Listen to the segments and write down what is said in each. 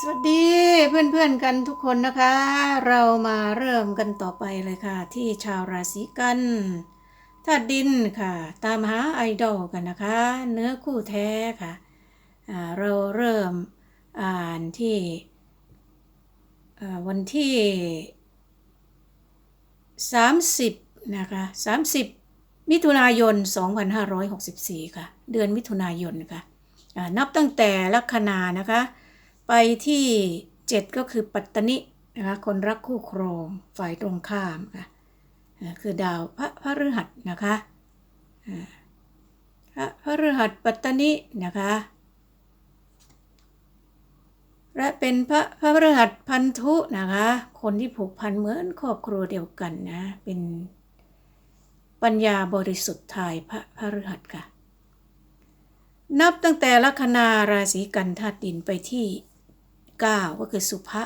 สวัสดีเพื่อนๆกันทุกคนนะคะ เรามาเริ่มกันต่อไปเลยค่ะ ที่ชาวราศีกันธาตุดินค่ะ ตามหาไอดอลกันนะคะ เนื้อคู่แท้ค่ะเราเริ่มอ่านที่วันที่ 30 นะคะ 30 มิถุนายน 2564 ค่ะ เดือนมิถุนายนค่ะนับตั้งแต่ลัคนานะคะ ไปที่ 7 ก็คือปัตตนินะคะคนรักคู่ครองฝ่ายตรงข้ามค่ะคือดาวพระพฤหัสนะคะพระพฤหัสปัตตนินะคะและเป็นพระพระพฤหัสพันธุนะคะ คนที่ผูกพันเหมือนครอบครัวเดียวกันนะเป็นปัญญาบริสุทธิ์ทายพระพฤหัสค่ะ นับตั้งแต่ลัคนาราศีกันธาตุดินไปที่ 9 ก็คือสุภะ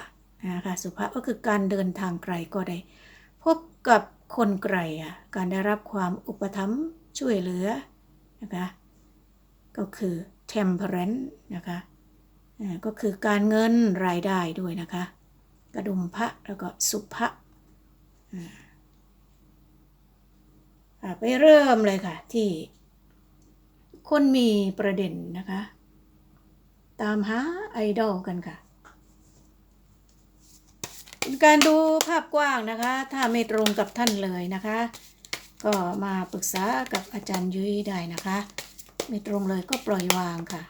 นะคะสุภะก็คือการเดินทางไกลก็ได้ พบกับคนไกลอะการได้รับความอุปถัมภ์ช่วยเหลือนะคะก็คือ temperance นะคะก็คือการเงินรายได้ด้วยนะคะ กระดุมพระแล้วก็สุภะไปเริ่มเลยค่ะ ที่ คนมีประเด็นนะคะ ตามหาไอดอลกันค่ะ เป็นการดูภาพกว้างนะคะ ถ้าไม่ตรงกับท่านเลยนะคะ ก็มาปรึกษากับอาจารย์ยุ้ยได้นะคะ ไม่ตรงเลยก็ปล่อยวางค่ะ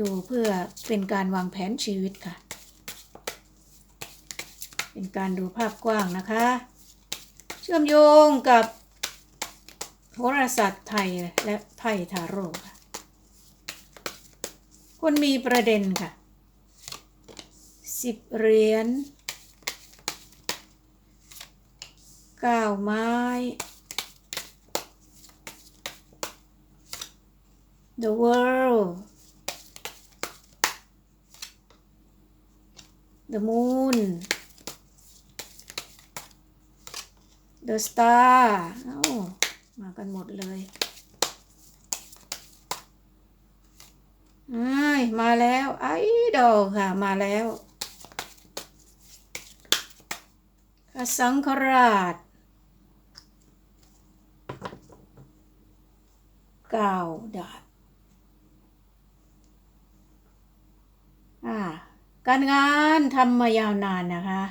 ดูเพื่อเป็นการวางแผนชีวิตค่ะ เป็นการดูภาพกว้างนะคะ เชื่อมโยงกับโหราศาสตร์ไทยและไพ่ทาโร่ค่ะคนมีประเด็นค่ะสิบเหรียญเก้าวไม้ the world the moon the star เอ้ามากันหมดเลยมาแล้วไอ้ดอกค่ะ มาแล้วสังขราช เก้าดาอ่าการงานทำมายาวนานนะคะ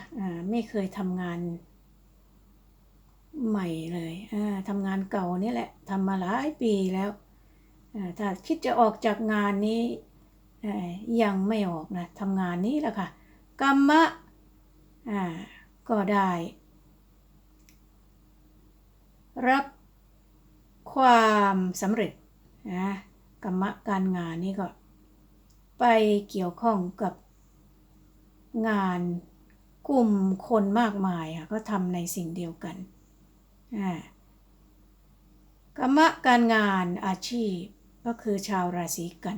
ไม่เคยทำงานใหม่เลยทำงานเก่านี่แหละทำมาหลายปีแล้วถ้าคิดจะออกจากงานนี้ยังไม่ออกนะทำงานนี้แหละค่ะกรรมะก็ได้ รับความสำเร็จ นะกรรมะการงานนี่ก็ ไปเกี่ยวข้องกับงานกลุ่มคนมากมายค่ะก็ทำในสิ่งเดียวกันอ่ากรรมะการงานอาชีพก็คือชาวราศีกัน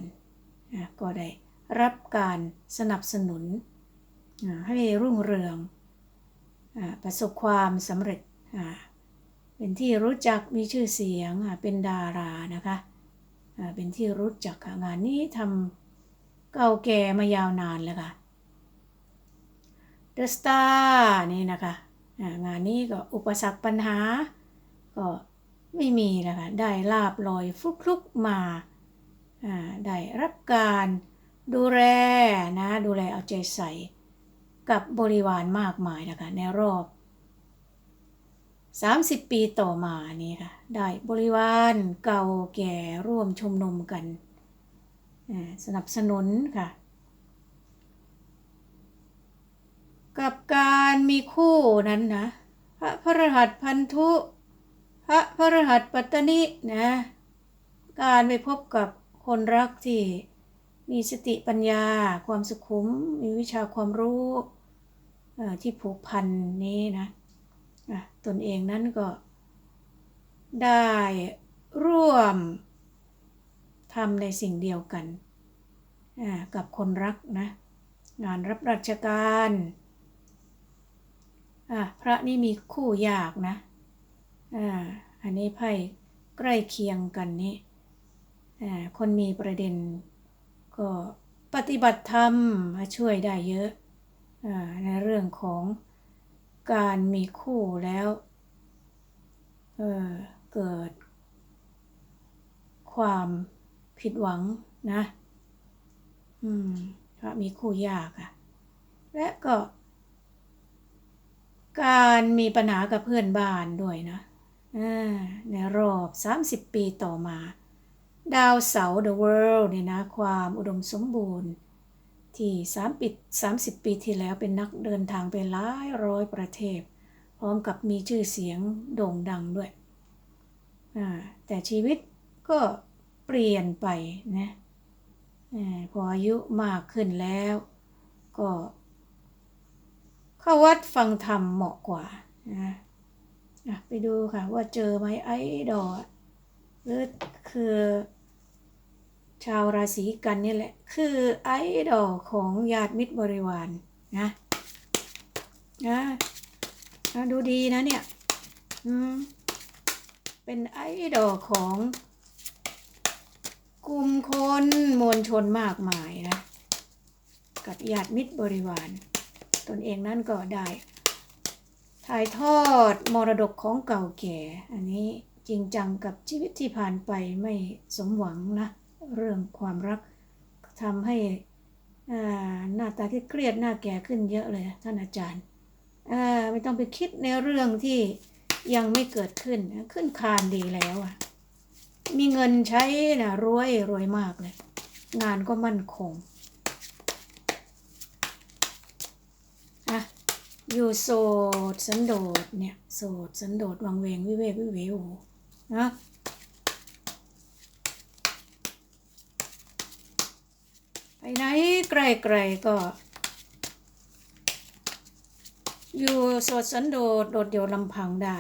อ่าก็ได้รับการสนับสนุนให้รุ่งเรืองประสบความสำเร็จเป็นที่รู้จักมีชื่อเสียงเป็นดารานะคะ เป็นที่รู้จักค่ะงานนี้ทำเก่าแก่มายาวนานแล้วค่ะ The Star นี่นะคะงานนี้ก็อุปสรรคปัญหา ก็ไม่มีแล้วค่ะ ได้ลาบลอยฟลุกๆมาอ่าได้รับการดูแลนะ ดูแลเอาใจใส่กับบริวารมากมายนะคะ ในรอบ 30 ปีต่อมานี่ค่ะ ได้บริวารเก่าแก่ร่วมชุมนุมกันสนับสนุนค่ะ กับการมีคู่นั้นนะ พระพฤหัสพันธุ พระพฤหัสปัตตนินะ การไปพบกับคนรักที่มีสติปัญญา ความสุขุม มีวิชาความรู้ที่ผูกพันนี้นะ ตนเองนั้นก็ ได้ร่วมทำในสิ่งเดียวกันกับคนรักนะ งานรับราชการอะพระนี่มีคู่ยากนะอ่าอันนี้ไพ่ใกล้เคียงกันนี่คนมีประเด็นก็ปฏิบัติธรรมช่วยได้เยอะในเรื่องของ การมีคู่แล้วเออเกิด ความผิดหวังนะ อืมเพราะมีคู่ยากอะและก็ การมีปัญหากับเพื่อนบ้านด้วยนะอ่าในรอบ 30 ปีต่อมา ดาวเสาร์ The World เนี่ยนะ ความอุดมสมบูรณ์ ที่3ปี30 ปีที่แล้วเป็นนักเดินทางไปหลายร้อยประเทศ พร้อมกับมีชื่อเสียงโด่งดังด้วย แต่ชีวิตก็เปลี่ยนไปนะพออายุมากขึ้นแล้ว ก็เข้าวัดฟังธรรมเหมาะกว่านะไปดูค่ะว่าเจอไหมไอ้ดอกหรือคือ ชาวราศีกันนี่แหละ คือไอดอกของญาติมิตรบริวารนะนะนะดูดีนะเนี่ย อืม เป็นไอดอกของกลุ่มคนมวลชนมากมายนะ กับญาติมิตรบริวาร ตนเองนั่นก็ได้ ถ่ายทอดมรดกของเก่าแก่ อันนี้จริงจังกับชีวิตที่ผ่านไปไม่สมหวังนะ เรื่องความรักทำให้อ่าหน้าตาที่เครียดหน้าแก่ขึ้นเยอะเลยท่านอาจารย์อ่าไม่ต้องไปคิดในเรื่องที่ยังไม่เกิดขึ้นขึ้นคานดีแล้วอะมีเงินใช้นะรวยรวยมากเลย งานก็มั่นคงอะอยู่โสดสันโดษเนี่ยโสดสันโดษวังเวงวิเวกวิเวโอนะ ไหนไกลๆก็ อยู่โสดสันโดษโดดเดี่ยวลำพังได้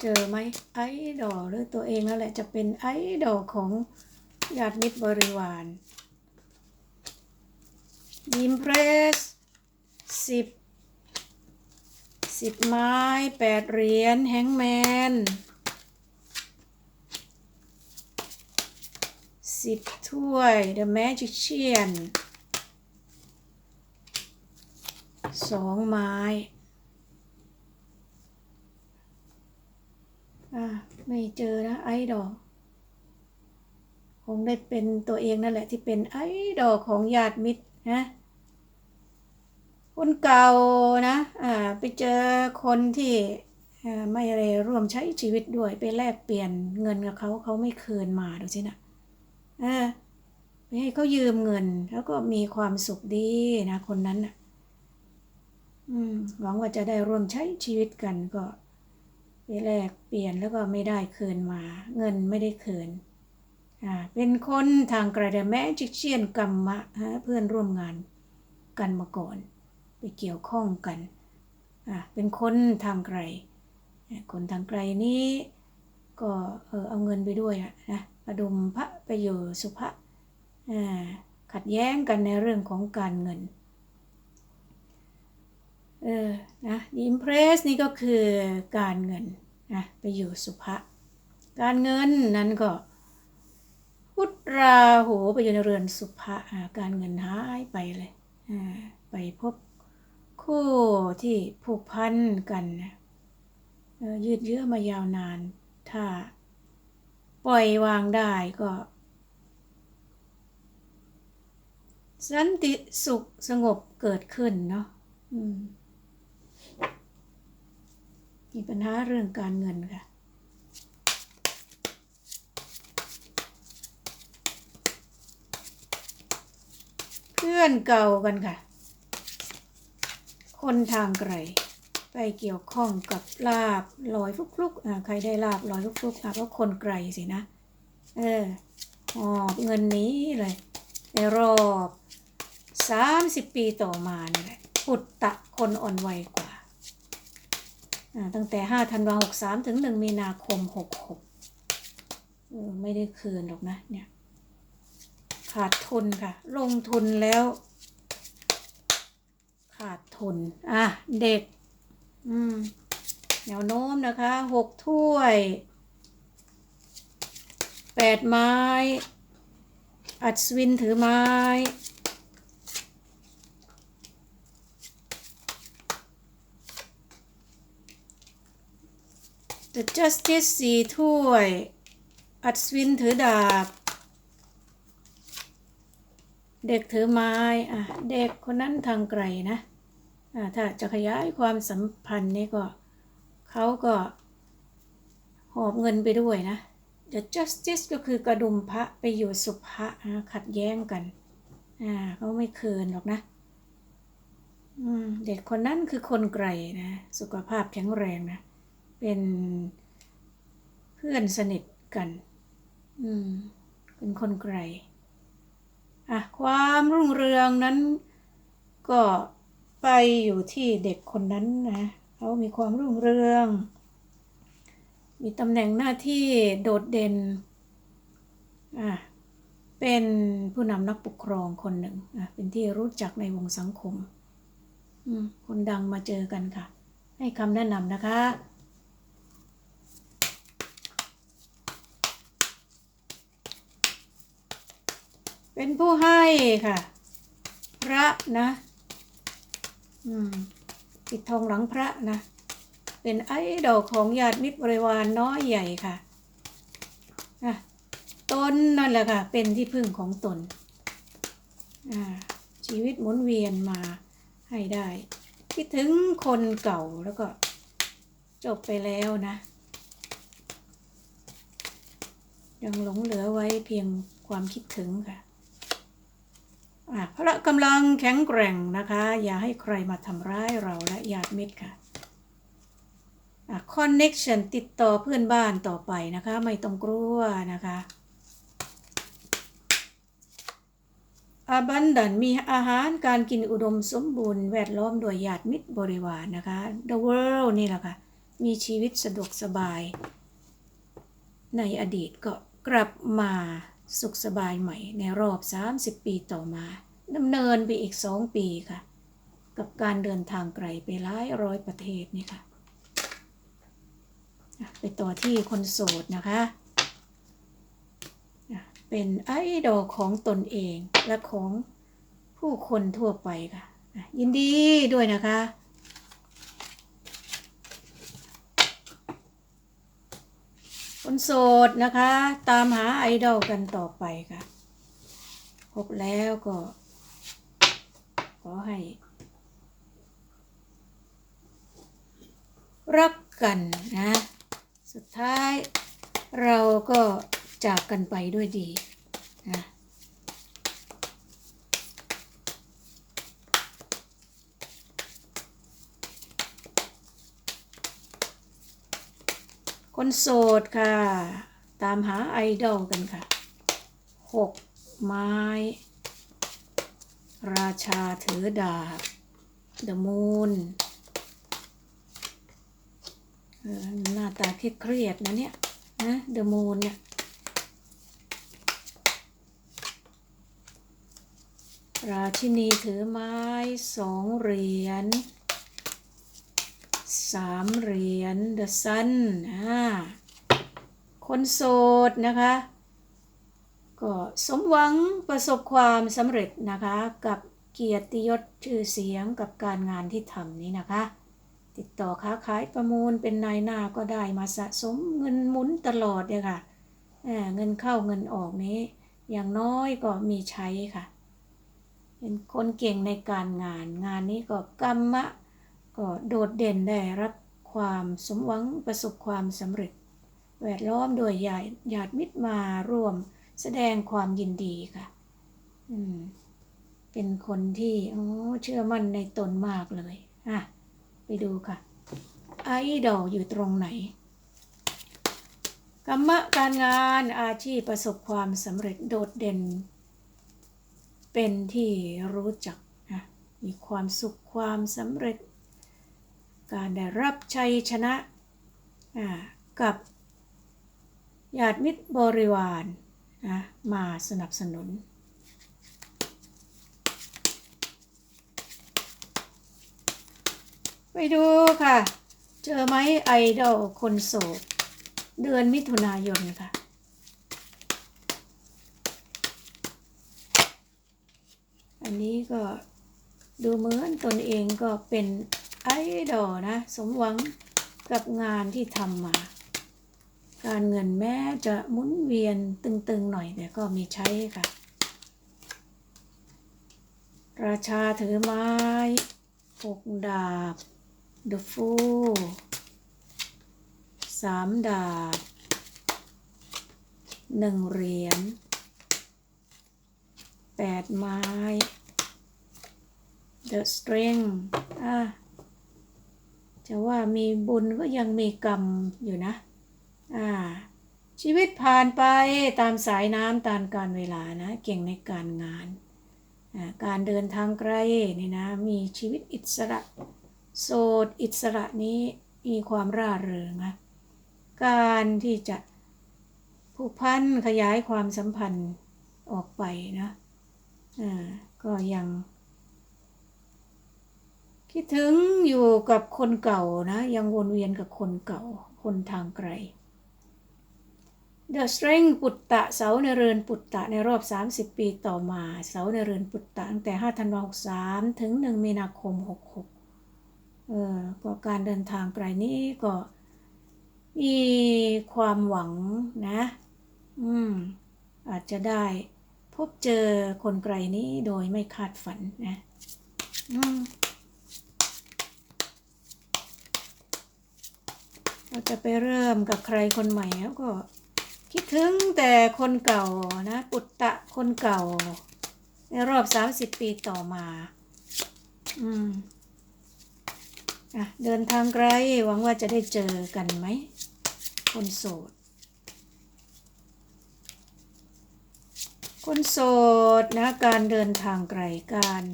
เจอไหมไอดอลหรือตัวเองนั่นแหละจะเป็นไอดอลของญาติมิตรบริวารยิมเพรสสิบ สิบไม้แปดเหรียญแฮงแมนสิบถ้วย The Magician สองไม้อ่าไม่เจอนะไอดอลคงได้เป็นตัวเองนั่นแหละที่เป็นไอดอลของญาติมิตรนะ คนเก่านะอ่าไปเจอคนที่ไม่ได้ร่วมใช้ชีวิตด้วย ไปแลกเปลี่ยนเงินกับเขาเขาไม่คืนมาดูสินะเออไปให้เขายืมเงิน แล้วก็มีความสุขดีนะ คนนั้นน่ะอืมหวังว่าจะได้ร่วมใช้ชีวิตกันก็ไปแลกเปลี่ยนแล้วก็ไม่ได้คืนมา เงินไม่ได้คืนอ่าเป็นคนทางไกลแต่แมจิกเชียนกรรมะฮะเพื่อนร่วมงานกันมาก่อน ไปเกี่ยวข้องกันอ่าเป็นคนทางไกล คนทางไกลนี้ก็เออเอาเงินไปด้วยอะนะอดุมพระไปอยู่สุภะอ่าขัดแย้งกันในเรื่องของการเงิน เออ นะอิมเพรสนี่ก็คือการเงินนะไปอยู่สุภะการเงินนั้นก็พุทราหูไปอยู่ในเรือนสุภะอ่าการเงินหายไปเลยอ่าไปพบ คู่ที่ผูกพันกันยืดเยื้อมายาวนาน ถ้า ปล่อยวางได้ก็ สันติสุขสงบเกิดขึ้นเนาะมมีปัญหาเรื่องการเงินค่ะเพื่อนเก่ากันค่ะ คนทางไกล ไปเกี่ยวข้องกับลาบลอยฟลุกๆอ่าใครได้ลาบลอยฟลุกๆอะก็คนไกลสินะ เออหอบเงินนี้เลย ในรอบสามสิบปีต่อมานี่แหละปุตตะคนอ่อนวัยกว่าอ่าตั้งแต่5ธันวาหกสามถึง1มีนาคม66เออไม่ได้คืนหรอกนะเนี่ย ขาดทุนค่ะ ลงทุนแล้ว ทุน อะ เด็ก อืมแนวโน้มนะคะหกถ้วยแปดไม้ อัศวินถือไม้ The Justice สี่ถ้วย อัศวินถือดาบ เด็กถือไม้ อะ เด็กคนนั้นทางไกลนะอะ ถ้าจะขยายความสัมพันธ์นี่ก็เขาก็หอบเงินไปด้วยนะ The Justice ก็คือกระดุมพระไปอยู่สุภะขัดแย้งกันอ่าเขาไม่เคืนหรอกนะเด็กคนนั้นคือคนไกลนะ สุขภาพแข็งแรงนะ เป็นเพื่อนสนิทกัน อืมเป็นคนไกลอะความรุ่งเรืองนั้นก็ ไปอยู่ที่เด็กคนนั้นนะเขามีความรุ่งเรือง มีตำแหน่งหน้าที่โดดเด่นอะเป็นผู้นำนักปกครองคนหนึ่งอะเป็นที่รู้จักในวงสังคมอืมคนดังมาเจอกันค่ะ ให้คำแนะนำนะคะเป็นผู้ให้ค่ะ พระนะ ปิดทองหลังพระนะ เป็นไอดอลของญาติมิตรบริวารน้อยใหญ่ค่ะอะตนนั่นแหละค่ะ เป็นที่พึ่งของตน ชีวิตหมุนเวียนมาให้ได้ คิดถึงคนเก่าแล้วก็จบไปแล้วนะ ยังหลงเหลือไว้เพียงความคิดถึงค่ะ พระกำลังแข็งแกร่งนะคะ อย่าให้ใครมาทำร้ายเราและญาติมิตรค่ะอะ connection ติดต่อเพื่อนบ้านต่อไปนะคะ ไม่ต้องกลัวนะคะ abundant มีอาหารการกินอุดมสมบูรณ์แวดล้อมโดวยญาติมิตรบริวารนนะคะ the world นี่แหละค่ะ มีชีวิตสะดวกสบาย ในอดีตก็กลับมา สุขสบายใหม่ในรอบ 30 ปีต่อมาดำเนินไปอีก2ปีค่ะ กับการเดินทางไกลไปหลายร้อยประเทศนี่ค่ะไปต่อที่คนโสดนะคะ เป็นไอดอลของตนเองและของผู้คนทั่วไปค่ะ ยินดีด้วยนะคะ คนโสดนะคะ ตามหาไอดอลกันต่อไปค่ะพบแล้วก็ ขอให้ รักกันนะ สุดท้ายเราก็จากกันไปด้วยดีนะ คนโสดค่ะ ตามหาไอดอลกันค่ะหกไม้ ราชาถือดาบ The Moon หน้าตาเครียดๆนะเนี่ยนะ The Moon เนี่ยราชินีถือไม้สองเหรียญ สามเหรียญ The Sun อ่าคนโสดนะคะ ก็สมหวังประสบความสำเร็จนะคะ กับเกียรติยศชื่อเสียงกับการงานที่ทำนี้นะคะ ติดต่อค้าขายประมูลเป็นนายหน้าก็ได้มาสะสมเงินหมุนตลอดเลยค่ะเงินเข้าเงินออกนี้ อย่างน้อยก็มีใช้ค่ะ เป็นคนเก่งในการงานงานนี้ก็กรรมะ ก็โดดเด่นได้รับความสมหวังประสบความสำเร็จ แวดล้อมโดยญาติญาติมิตรมาร่วมแสดงความยินดีค่ะ อืม เป็นคนที่โอ้เชื่อมั่นในตนมากเลยอะไปดูค่ะไอดอลอยู่ตรงไหนกรรมะการงานอาชีพประสบความสำเร็จโดดเด่น เป็นที่รู้จักนะมีความสุขความสำเร็จ การได้รับชัยชนะกับญาติมิตรบริวารนะมาสนับสนุน ไปดูค่ะ เจอไหมไอดอลคนโสด เดือนมิถุนายนค่ะ อันนี้ก็ดูเหมือนตนเองก็เป็น ไอดอนะ สมหวังกับงานที่ทำมา การเงินแม้จะหมุนเวียนตึงๆหน่อยแต่ก็มีใช้ค่ะ ราชาถือไม้หกดาบ The Fool สามดาบหนึ่งเหรียญแปดไม้ The String อะ จะว่ามีบุญก็ยังมีกรรมอยู่นะ อ่า ชีวิตผ่านไปตามสายน้ำตามการเวลานะ เก่งในการงานอ่าการเดินทางไกลนี่นะ มีชีวิตอิสระ โสดอิสระนี้มีความร่าเริงนะการที่จะผูกพันขยายความสัมพันธ์ออกไปนะอ่าก็ยัง คิดถึงอยู่กับคนเก่านะ ยังวนเวียนกับคนเก่า คนทางไกล The Strength ปุตตะเสาในเรือนปุตตะในรอบ 30 ปีต่อมา เสาในเรือนปุตตะตั้งแต่ 5 ธันวาคม63 ถึง 1 มีนาคม 66 เออก็การเดินทางไกลนี้ก็มีความหวังนะ อืม อาจจะได้พบเจอคนไกลนี้โดยไม่คาดฝันนะ อืม เราจะไปเริ่มกับใครคนใหม่แล้วก็ คิดถึงแต่คนเก่านะ ปุตตะคนเก่า ในรอบ30ปีต่อมา อืมอะเดินทางไกลหวังว่าจะได้เจอกันไหม คนโสด คนโสดนะการเดินทางไกลการ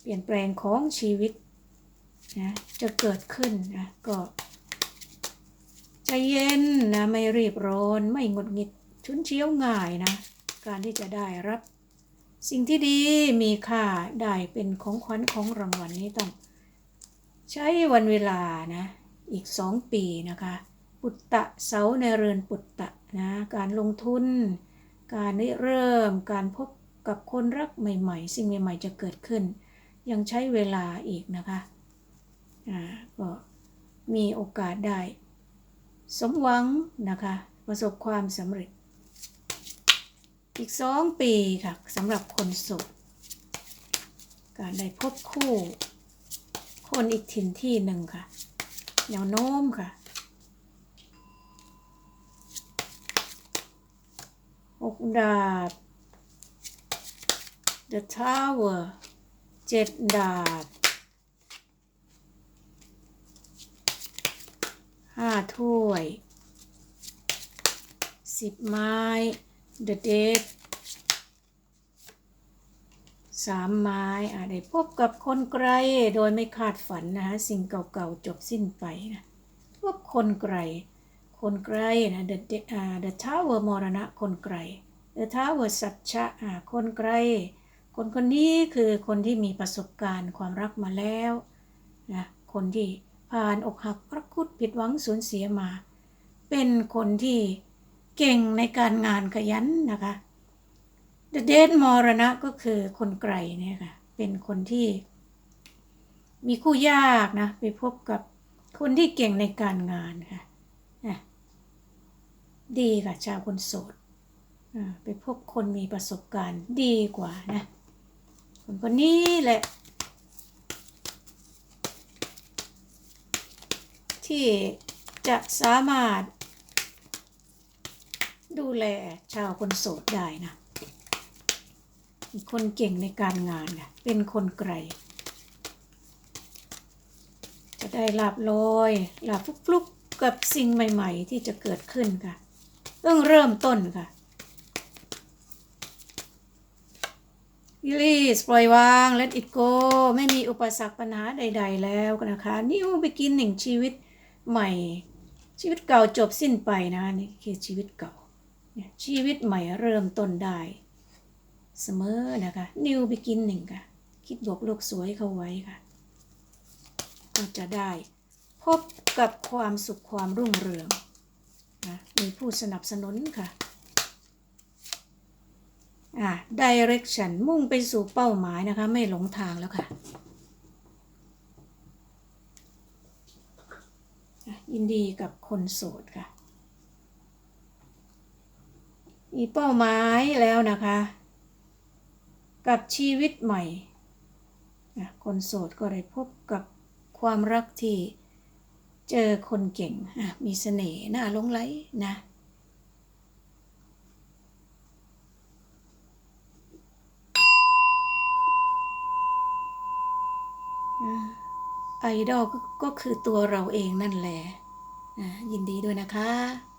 เปลี่ยนแปลงของชีวิตนะจะเกิดขึ้นนะก็ ใจเย็นนะไม่รีบร้อนไม่หงุดหงิดชุนเชียวง่ายนะ การที่จะได้รับ สิ่งที่ดีมีค่าได้เป็นของขวัญของรางวัลนี้ต้อง ใช้วันเวลานะ อีกสองปีนะคะ ปุตตะเสาในเรือนปุตตะนะการลงทุน การเริ่มการพบกับคนรักใหม่ๆ สิ่งใหม่ๆ จะเกิดขึ้น ยังใช้เวลาอีกนะคะอ่าก็มีโอกาสได้ สมหวังนะคะ ประสบความสำเร็จ อีกสองปีค่ะสำหรับคนโสดการได้พบคู่ คนอีกถิ่นที่หนึ่งค่ะแนวโน้มค่ะหกดาบ The Tower เจ็ดดาบ ห้าถ้วยสิบไม้ The Dead สามไม้อาได้พบกับคนไกลโดยไม่คาดฝันนะฮะสิ่งเก่าๆจบสิ้นไปนะพบคนไกล คนไกลนะ The De- อ่า The Tower มรณะคนไกล The Tower สัจจะอ่าคนไกล คนคนนี้คือคนที่มีประสบการณ์ความรักมาแล้วนะคนที่ ผ่านอกหักพรักคุดผิดหวังสูญเสียมา เป็นคนที่เก่งในการงานขยันนะคะ The Dead มรณะก็คือคนไกลเนี่ยค่ะ เป็นคนที่ มีคู่ยากนะ ไปพบกับคนที่เก่งในการงานค่ะดีค่ะชาวคนโสดไปพบคนมีประสบการณ์ดีกว่านะ คนคนนี้แหละ ที่จะสามารถ ดูแลชาวคนโสดได้นะ คนเก่งในการงานนะเป็นคนไกล จะได้ลาบลอยลาบฟลุกๆกับสิ่งใหม่ ๆ ที่จะเกิดขึ้นค่ะต้องเริ่มต้นค่ะ Release ปล่อยวาง let it go ไม่มีอุปสรรคปัญหาใด ๆ แล้วนะคะ New beginning ชีวิต ใหม่ ชีวิตเก่าจบสิ้นไปนะนี่คือชีวิตเก่า ชีวิตใหม่เริ่มต้นได้ เสมอนะคะ New beginning ค่ะ คิดบวกโลกสวยเข้าไว้ค่ะ ก็จะได้ พบกับความสุขความรุ่งเรืองนะมีผู้สนับสนุนค่ะอะ direction มุ่งไปสู่เป้าหมายนะคะ ไม่หลงทางแล้วค่ะอะ ยินดีกับคนโสดค่ะ มีเป้าหมายแล้วนะคะ กับชีวิตใหม่ คนโสดก็ได้พบกับความรักที่เจอคนเก่ง มีเสน่ห์น่าหลงไหลนะ ไอดอลก็ก็คือตัวเราเองนั่นแหละ ยินดีด้วยนะคะ